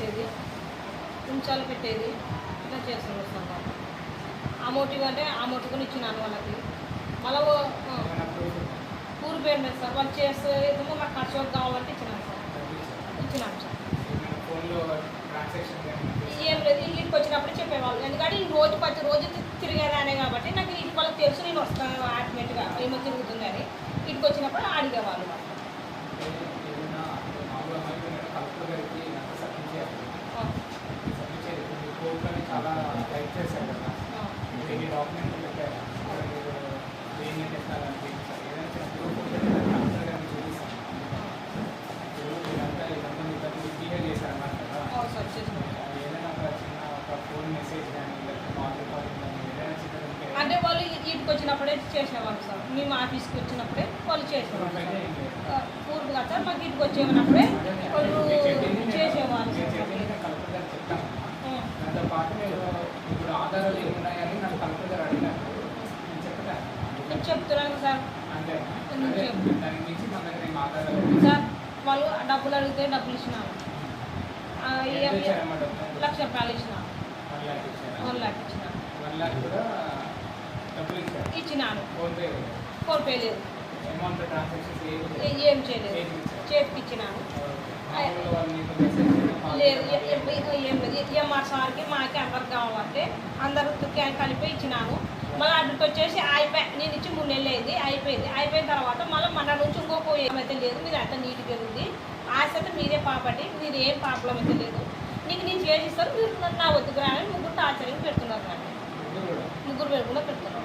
చేసేది కుంచాలు పెట్టేది ఇట్లా చేస్తూ వస్తాను అమౌంట్ ఇవ్వంటే అమౌంట్ కూడా ఇచ్చినాను వాళ్ళకి. మళ్ళీ లేదు సార్ వాళ్ళు చేస్తే ఏదో నాకు ఖర్చు కావాలంటే ఇచ్చినాను సార్. ఇచ్చినాను సార్. ఏం లేదు ఇంటికి వచ్చినప్పుడు చెప్పేవాళ్ళు. ఎందుకంటే ఈ రోజు ప్రతి రోజు తిరిగేదానే కాబట్టి నాకు ఇంటి వాళ్ళకి తెలుసు నేను వస్తాను ఆటోమేటిక్గా ఏమో తిరుగుతుందని. ఇంటికి వచ్చినప్పుడు అడిగేవాళ్ళు టైప్ చేశారు కదా. ఎన్ని డాక్యుమెంట్లు పెట్టారు. మీరు పెట్టాలని ఏదైనా చిన్న ప్రూఫ్ చూపిస్తాను ఇదంతా ఇదంతా మీ దగ్గర క్లియర్ చేశారు అన్నారు కదా. అవును సార్ చేసుకుంటాం ఏదైనా ఒక చిన్న ఒక ఫోన్ మెసేజ్ కానీ లేకపోతే కాల్ కానీ ఏదైనా చిన్నది ఉంటే అంటే వాళ్ళు ఇంటికి వచ్చినప్పుడే చేసేవాళ్ళు సార్. మేము ఆఫీస్కి వచ్చినప్పుడే వాళ్ళు చేసేవాళ్ళు అయితే సార్ మాకు ఇంటికి వచ్చేవన్నప్పుడే వాళ్ళు మీరు చెప్పింది నేను- చేసేవాళ్ళు మీరు సార్ చెప్పింది నేను కలెక్టర్ గారికి చెప్తాను ఆ, దాంతో పాటు నేను ఇప్పుడు ఆధారాలు ఏమి ఉన్నాయని నన్ను కలెక్టర్ గారు అడిగినారు నేను చెప్తాను నేను చెప్తున్నాను సార్ చెప్తాను. దానికి మించి మన దగ్గర ఏం ఆధారాలు లేవు. సార్ వాళ్ళు డబ్బులు అడిగితే డబ్బులు డబ్బులు? లక్ష రూపాయలు ఇచ్చినాను వన్ లాక్ ఇచ్చినాను వన్ లాక్ కూడా డబ్బులు ఇచ్చారు ఇచ్చినాను ఫోన్ పే ఫోన్ పే లేదు అమౌంట్ ట్రాన్సాక్షన్స్. ఏ- చేయలేదు చేతికి ఇచ్చినాను లేదు ఏ- లేదు ఎంఆర్ సార్కి మాకి అయితే అందరూ కలిపి ఇచ్చినాను మళ్ళీ అక్కడికి వచ్చేసి అయిపోయి నేను ఇచ్చి మూడు నెలలు అయింది అయిపోయింది. అయిపోయిన తర్వాత మళ్ళీ మన నుంచి ఇంకొక ఏమైతే లేదు మీరు అంత నీట్గా ఉంది ఆశ అయితే మీరే పాపటి మీరు ఏం ప్రాబ్లం అయితే లేదు. నీకు నేను చేసిస్తాను మీరు నా ఒత్తుకు రాని ముగ్గురు టార్చరింగ్ పెడుతున్నారు కానీ ముగ్గురు పేరు కూడా పెడుతున్నారు.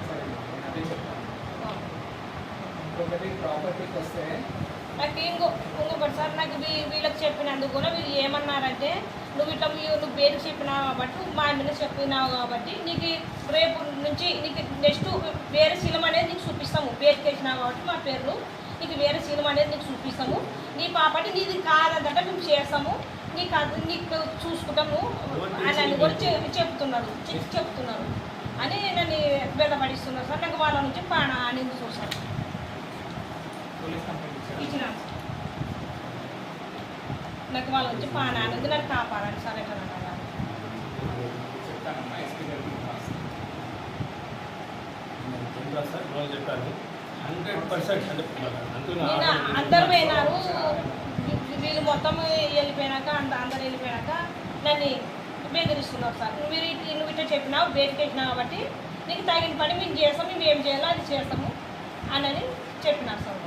నాకు ఇంకో ఇంకొకటి సార్ నాకు వీళ్ళకి చెప్పినందుకు కూడా వీళ్ళు ఏమన్నారంటే నువ్వు ఇట్లా మీ నువ్వు పేరు చెప్పినావు కాబట్టి మా మీద చెప్పినావు కాబట్టి నీకు రేపు నుంచి నీకు నెక్స్ట్ వేరే సినిమా అనేది నీకు చూపిస్తాము. పేరు వేసినావు కాబట్టి మా పేర్లు నీకు వేరే సినిమా అనేది నీకు చూపిస్తాము. నీ పాపటి నీది కాదంటే మేము చేస్తాము. నీకు అది నీకు చూసుకుంటాము. అని అని కూడా చె- చెప్తున్నారు. చెప్తున్నారు. అని నన్ను బెదపడిస్తున్నారు సార్. నాకు వాళ్ళ నుంచి పాన అనేది చూసాను సార్. నాకు వాళ్ళ వచ్చి పాన అనేది నన్ను కాపాడండి సార్ ఎట్లా రోజు చెప్పాను హండ్రెడ్ పర్సెంట్ అందరూ పోయినారు వీళ్ళు మొత్తం వెళ్ళిపోయినాక అంద అందరు వెళ్ళిపోయినాక నన్ను బెదిరిస్తున్నారు సార్ మీరు ఇటు నువ్వు ఇట్లా చెప్పినావు బయటకు వేసినావు కాబట్టి నీకు తగిన పని మేము చేస్తాం మేము ఏం చేయాలో అది చేస్తాము అని చెప్పినారు సార్.